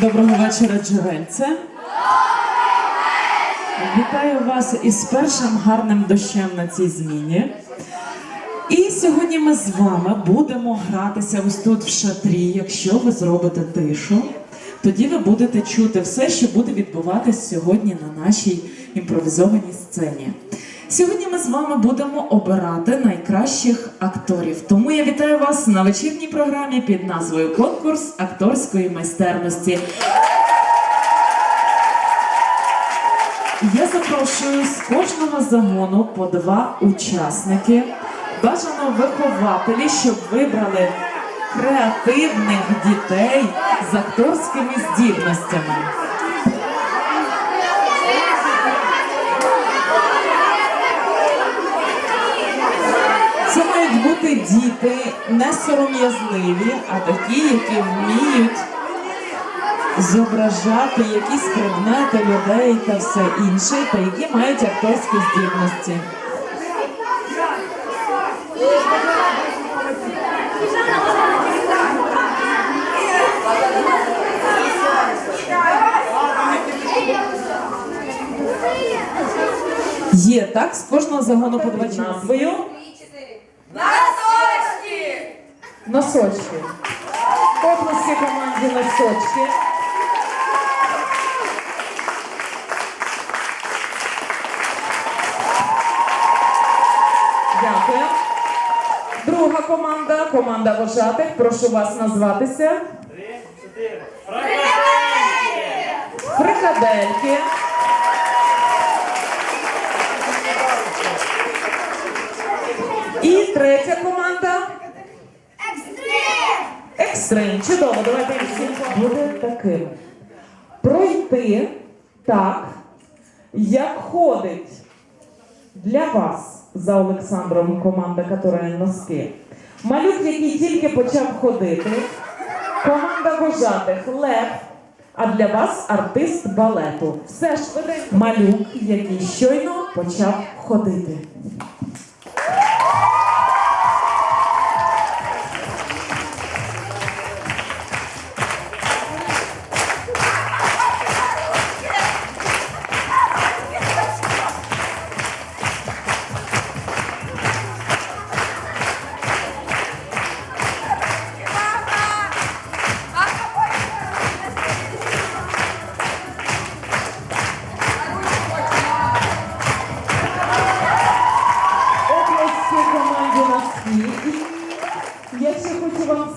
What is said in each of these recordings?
Доброго вечора, Джерельце. Вітаю вас із першим гарним дощем на цій зміні. І сьогодні ми з вами будемо гратися ось тут в шатрі. Якщо ви зробите тишу, тоді ви будете чути все, що буде відбуватись сьогодні на нашій імпровізованій сцені. Сьогодні ми з вами будемо обирати найкращих акторів. Тому я вітаю вас на вечірній програмі під назвою Конкурс акторської майстерності. Я запрошую з кожного загону по два учасники. Бажано вихователі, щоб вибрали креативних дітей з акторськими здібностями. Це мають бути діти не сором'язливі, а такі, які вміють зображати якісь предмети, людей та все інше, та які мають акторські здібності. Є так, з кожного загону по два назвою. Носочки! Носочки. Області команді носочки. Дякую. Друга команда, команда вожатих. Прошу вас назватися. Фрикадельки. І третя команда. Екстрим! Екстрим. Чудово, давайте буде таким. Пройти так, як ходить для вас за Олександром команда, яка носки. Малюк, який тільки почав ходити. Команда вожатих Лев. А для вас артист балету. Все швиденько. Малюк, який щойно почав ходити.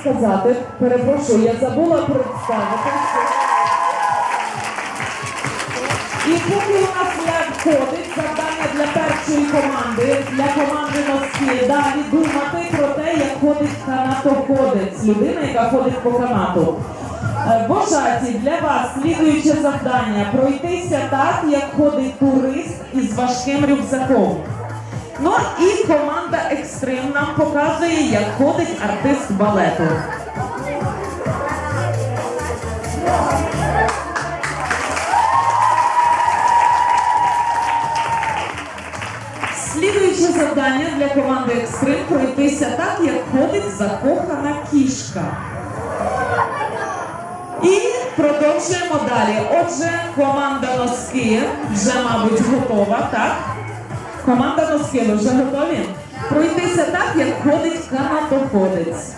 Сказати, перепрошую, я забула представити. І поки у нас лев ходить, завдання для першої команди, для команди носки, далі думати про те, як ходить канатоходець, людина, яка ходить по канату. Е, Вожаті, для вас слідуюче завдання пройтися так, як ходить турист із важким рюкзаком. Ну і команда Екстрим нам показує, як ходить артист балету. Слідуюче завдання для команди Екстрим пройтися так, як ходить закохана кішка. І продовжуємо далі. Отже, команда носки вже, мабуть, готова, так? Команда носки, ви вже готові? Пройтися так, як ходить канатоходець.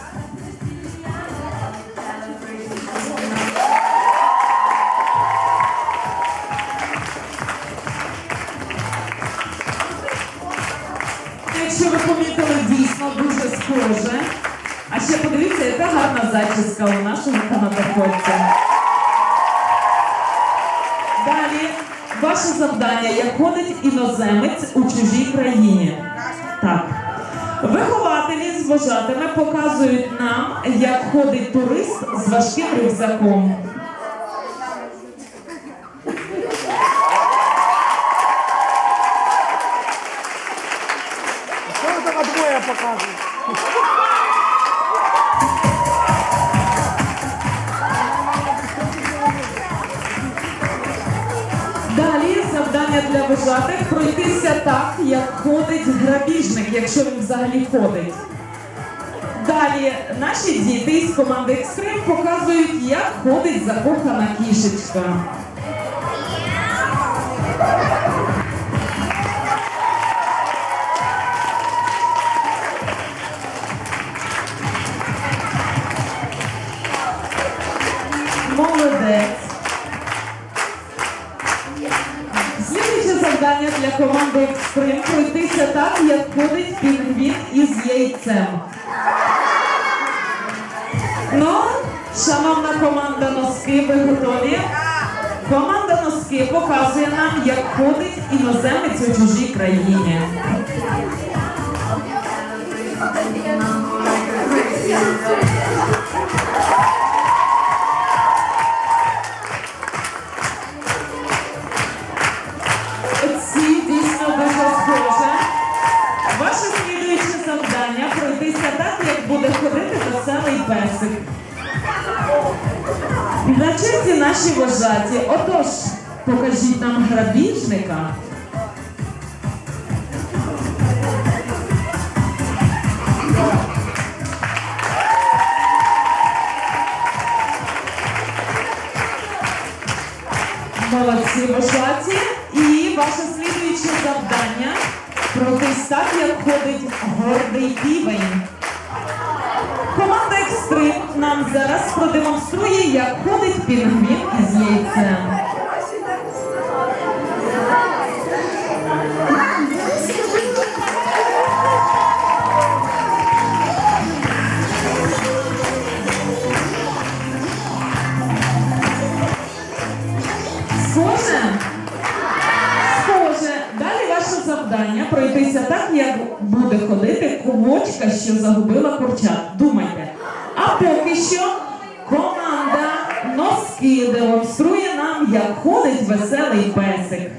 Якщо ви помітили, дійсно дуже схоже. А ще подивіться, яка гарна зачіска у нашого канатоходця. Далі ваше завдання, як ходить іноземець у чужій країні. Так. Вихователі з вожатими показують нам, як ходить турист з важким рюкзаком. Що там двоє показуєте? Для вожатих пройтися так, як ходить грабіжник, якщо він взагалі ходить. Далі наші діти із команди Екстрим показують, як ходить закохана кішечка. Екстрим пройтися так, як ходить пінгвін із яйцем. Ну, шановна команда носки, ви готові? Команда носки показує нам, як ходить іноземець у чужій країні. Ці наші вожаті. Отож, покажіть нам грабіжника. Молодці вожаті. І ваше слідуюче завдання пройтись так, як ходить гордий півень. Команда Екстрим нам зараз продемонструє, як ходить пінгвін із яйцем. Схоже. Далі ваше завдання пройтися так, як буде ходити ковочка, що загубила курчат. Думайте. А поки що команда носки демонструє нам, як ходить веселий песик.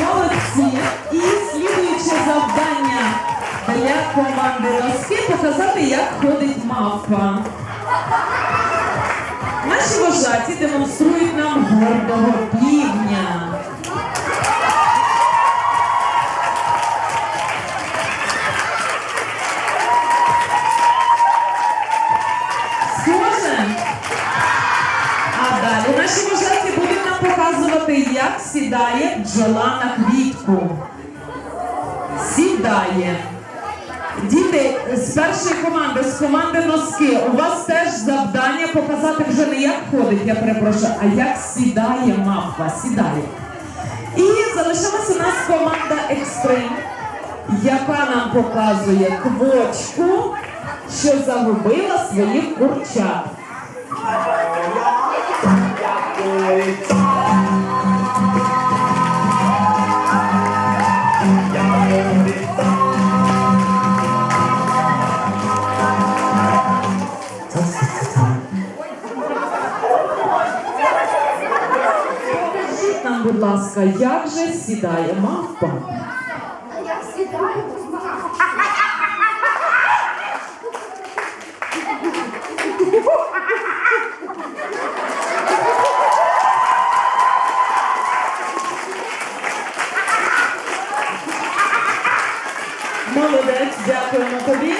Молодці. І слідуюче завдання для команди носки показати, як ходить мавпа. Наші вожаті демонструють нам гордого півня. Сідає бджола на квітку. Сідає. Діти з першої команди, з команди носки, у вас теж завдання показати вже не як ходить, я перепрошую, а як сідає мавпа, сідає. І залишилась у нас команда Екстрим, яка нам показує квочку, що загубила своїх курчат. Ласка, як же сідає мавпа? Я сідаю, позмагаю. Молодець, дякуємо тобі.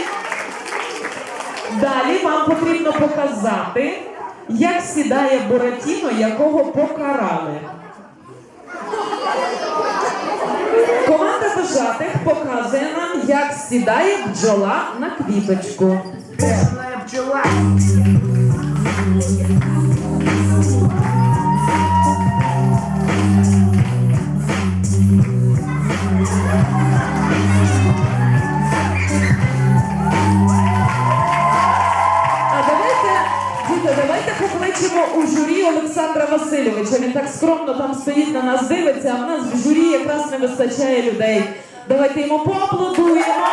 Далі вам потрібно показати, як сідає Буратіно, якого покарали. Команда вожатих показує нам, як сідає бджола на квіточку. Бедная. А давайте, діти, давайте покличемо у журі Олександра Васильовича. Він так скромно там стоїть на нас дивиться, а в нас в журі якраз не вистачає людей. Давайте йому поаплодуємо.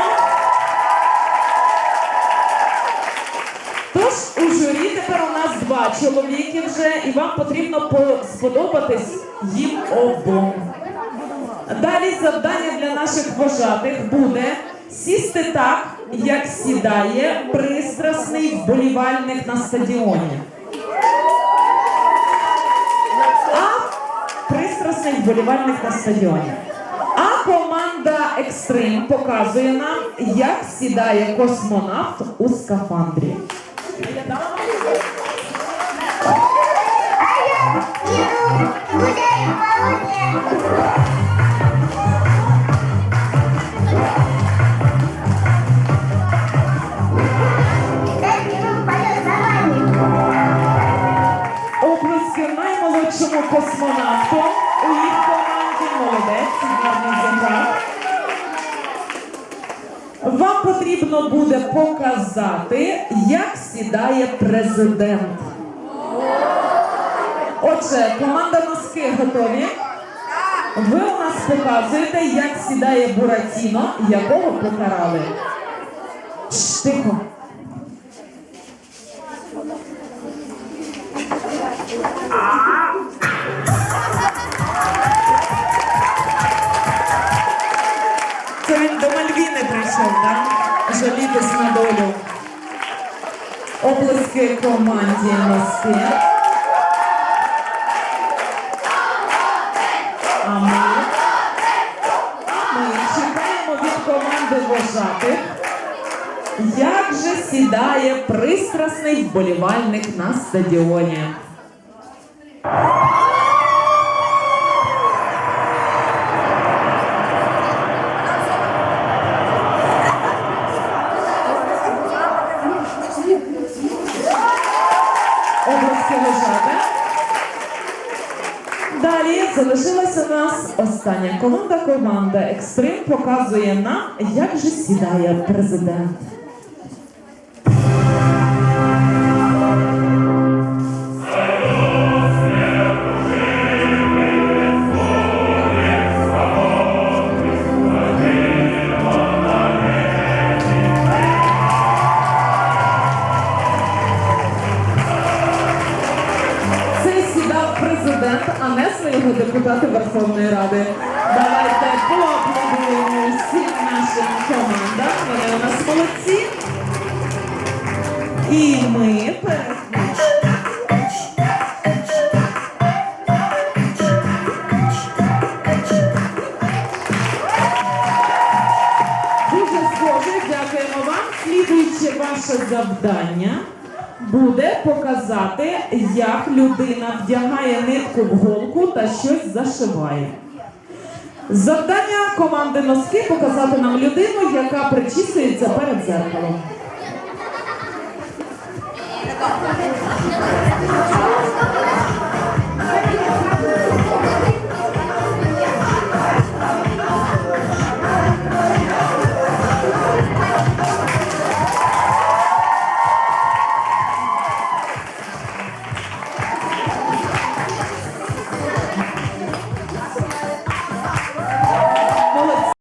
Тож у журі тепер у нас два чоловіки вже, і вам потрібно сподобатись їм обом. Далі завдання для наших вожатих буде сісти так, як сідає пристрасний вболівальник на стадіоні. А пристрасний вболівальник на стадіоні. Екстрим показує нам, як сідає космонавт у скафандрі. Оплески наймолодшому космонавту потрібно буде показати, як сідає президент. Отже, команда носки готові. Ви у нас показуєте, як сідає Буратіно, якого покарали. Тихо. Це він до Мальвіни прийшов, так? Жалітись на долю. Оплески команді носки. А ми, ми чекаємо від команди вожатих. Як же сідає пристрасний вболівальник на стадіоні? Залишилася у нас остання команда. Команда Екстрим показує нам, як же сідає президент. завдання буде показати, як людина вдягає нитку в голку та щось зашиває. Завдання команди носки показати нам людину, яка причісується перед зеркалом.